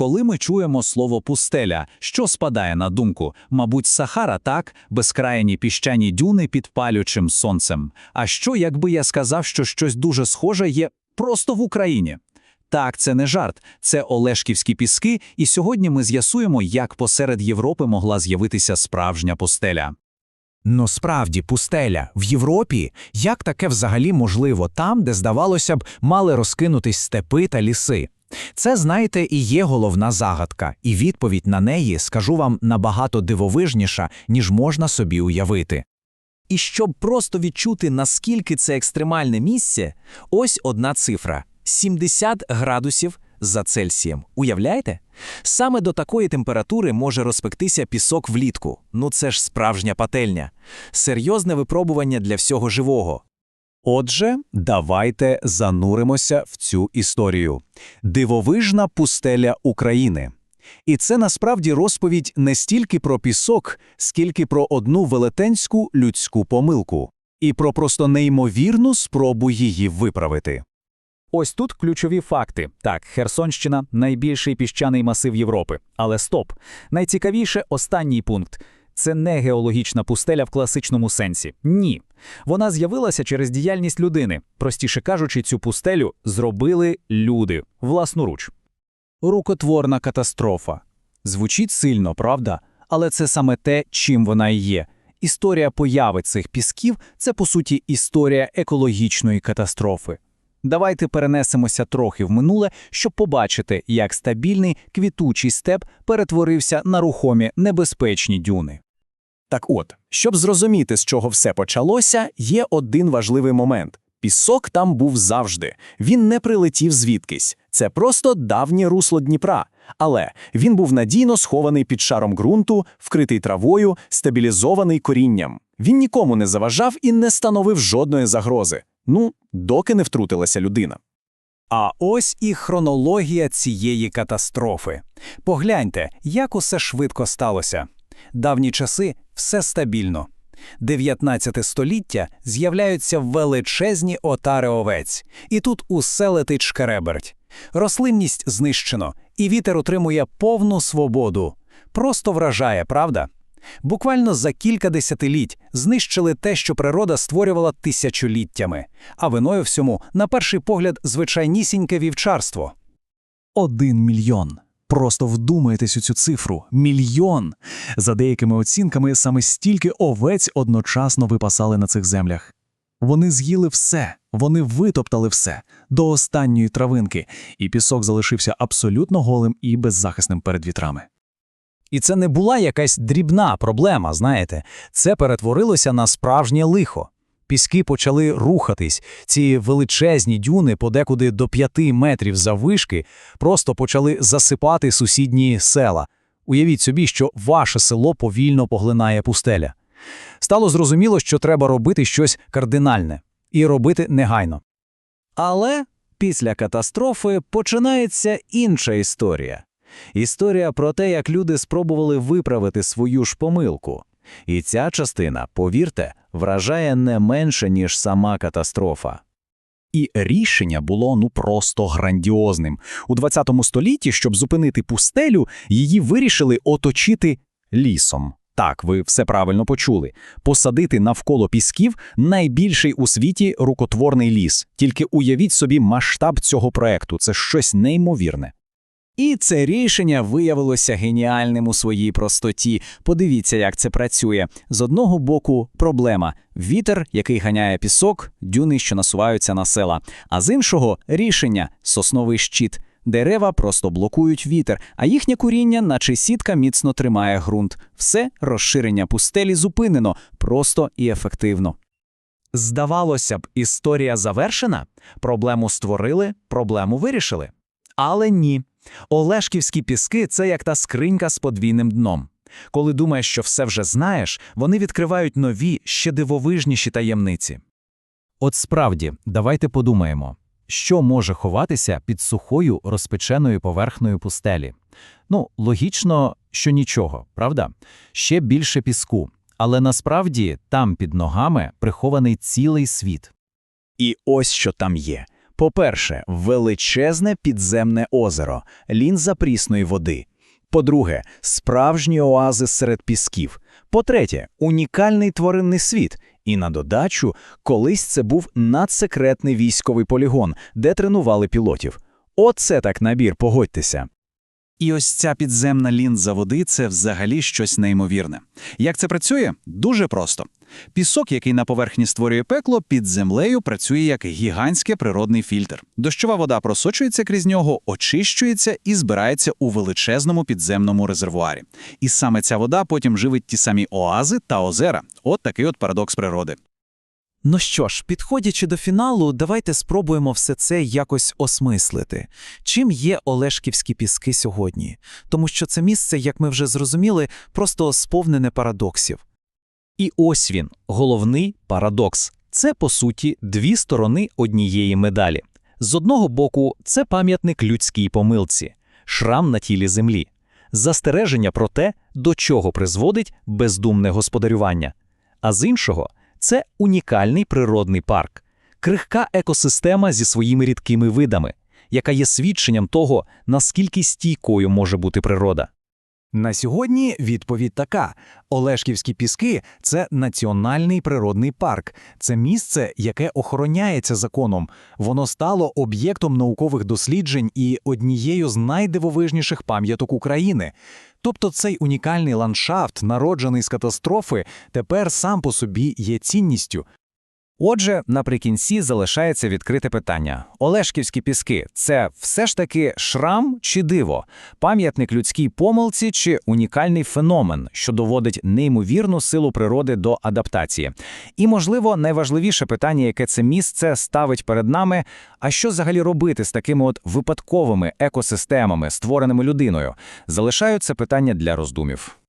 Коли ми чуємо слово пустеля, що спадає на думку? Мабуть, Сахара так, безкрайні піщані дюни під палючим сонцем. А що, якби я сказав, що щось дуже схоже є просто в Україні? Так, це не жарт, це Олешківські піски, і сьогодні ми з'ясуємо, як посеред Європи могла з'явитися справжня пустеля. Ну справді, пустеля в Європі. Як таке взагалі можливо там, де, здавалося б, мали розкинутись степи та ліси? Це, знаєте, і є головна загадка, і відповідь на неї, скажу вам, набагато дивовижніша, ніж можна собі уявити. І щоб просто відчути, наскільки це екстремальне місце, ось одна цифра: 70 градусів за Цельсієм. Уявляєте? Саме до такої температури може розпектися пісок влітку. Ну це ж справжня пательня. Серйозне випробування для всього живого. Отже, давайте зануримося в цю історію. Дивовижна пустеля України. І це насправді розповідь не стільки про пісок, скільки про одну велетенську людську помилку і про просто неймовірну спробу її виправити. Ось тут ключові факти. Так, Херсонщина найбільший піщаний масив Європи. Але стоп. Найцікавіше останній пункт. Це не геологічна пустеля в класичному сенсі. Ні. Вона з'явилася через діяльність людини. Простіше кажучи, цю пустелю зробили люди власноруч. Рукотворна катастрофа. Звучить сильно, правда? Але це саме те, чим вона і є. Історія появи цих пісків це, по суті, історія екологічної катастрофи. Давайте перенесемося трохи в минуле, щоб побачити, як стабільний квітучий степ перетворився на рухомі небезпечні дюни. Так от, щоб зрозуміти, з чого все почалося, є один важливий момент. Пісок там був завжди. Він не прилетів звідкись. Це просто давнє русло Дніпра. Але він був надійно схований під шаром ґрунту, вкритий травою, стабілізований корінням. Він нікому не заважав і не становив жодної загрози. Ну, доки не втрутилася людина. А ось і хронологія цієї катастрофи. Погляньте, як усе швидко сталося. Давні часи все стабільно. 19 століття з'являються величезні отари овець, і тут усе летить шкереберть. Рослинність знищено, і вітер отримує повну свободу. Просто вражає, правда? Буквально за кілька десятиліть знищили те, що природа створювала тисячоліттями, а виною всьому, на перший погляд, звичайнісіньке вівчарство. Один мільйон. Просто вдумайтесь у цю цифру мільйон. За деякими оцінками, саме стільки овець одночасно випасали на цих землях. Вони з'їли все, вони витоптали все до останньої травинки, і пісок залишився абсолютно голим і беззахисним перед вітрами. І це не була якась дрібна проблема, знаєте, це перетворилося на справжнє лихо. Піски почали рухатись, ці величезні дюни, подекуди до п'яти метрів заввишки, просто почали засипати сусідні села. Уявіть собі, що ваше село повільно поглинає пустеля. Стало зрозуміло, що треба робити щось кардинальне і робити негайно. Але після катастрофи починається інша історія. Історія про те, як люди спробували виправити свою ж помилку. І ця частина, повірте, вражає не менше, ніж сама катастрофа. І рішення було ну просто грандіозним. У 20 столітті, щоб зупинити пустелю, її вирішили оточити лісом. Так, ви все правильно почули. Посадити навколо пісків найбільший у світі рукотворний ліс. Тільки уявіть собі масштаб цього проекту, це щось неймовірне. І це рішення виявилося геніальним у своїй простоті. Подивіться, як це працює. З одного боку, проблема вітер, який ганяє пісок, дюни, що насуваються на села. А з іншого рішення сосновий щит. Дерева просто блокують вітер, а їхнє куріння, наче сітка, міцно тримає ґрунт. Все розширення пустелі зупинено, просто і ефективно. Здавалося б, історія завершена, проблему створили, проблему вирішили. Але ні. Олешківські піски це як та скринька з подвійним дном. Коли думаєш, що все вже знаєш, вони відкривають нові, ще дивовижніші таємниці. От справді, давайте подумаємо, що може ховатися під сухою розпеченою поверхнею пустелі. Ну, логічно, що нічого, правда? Ще більше піску. Але насправді там під ногами прихований цілий світ. І ось що там є. По-перше, величезне підземне озеро, лінза прісної води. По-друге, справжні оази серед пісків. По-третє, унікальний тваринний світ. І на додачу, колись це був надсекретний військовий полігон, де тренували пілотів. Оце так набір, погодьтеся. І ось ця підземна лінза води це взагалі щось неймовірне. Як це працює? Дуже просто. Пісок, який на поверхні створює пекло, під землею працює як гігантський природний фільтр. Дощова вода просочується крізь нього, очищується і збирається у величезному підземному резервуарі. І саме ця вода потім живить ті самі оази та озера. От такий от парадокс природи. Ну що ж, підходячи до фіналу, давайте спробуємо все це якось осмислити. Чим є Олешківські піски сьогодні? Тому що це місце, як ми вже зрозуміли, просто сповнене парадоксів. І ось він, головний парадокс. Це, по суті, дві сторони однієї медалі. З одного боку, це пам'ятник людській помилці, шрам на тілі землі, застереження про те, до чого призводить бездумне господарювання. А з іншого, це унікальний природний парк, крихка екосистема зі своїми рідкими видами, яка є свідченням того, наскільки стійкою може бути природа. На сьогодні відповідь така: Олешківські піски це національний природний парк. Це місце, яке охороняється законом. Воно стало об'єктом наукових досліджень і однією з найдивовижніших пам'яток України. Тобто цей унікальний ландшафт, народжений з катастрофи, тепер сам по собі є цінністю. Отже, наприкінці залишається відкрите питання. Олешківські піски – це все ж таки шрам чи диво? Пам'ятник людській помилці чи унікальний феномен, що доводить неймовірну силу природи до адаптації? І, можливо, найважливіше питання, яке це місце ставить перед нами – а що взагалі робити з такими от випадковими екосистемами, створеними людиною? Залишаю це питання для роздумів.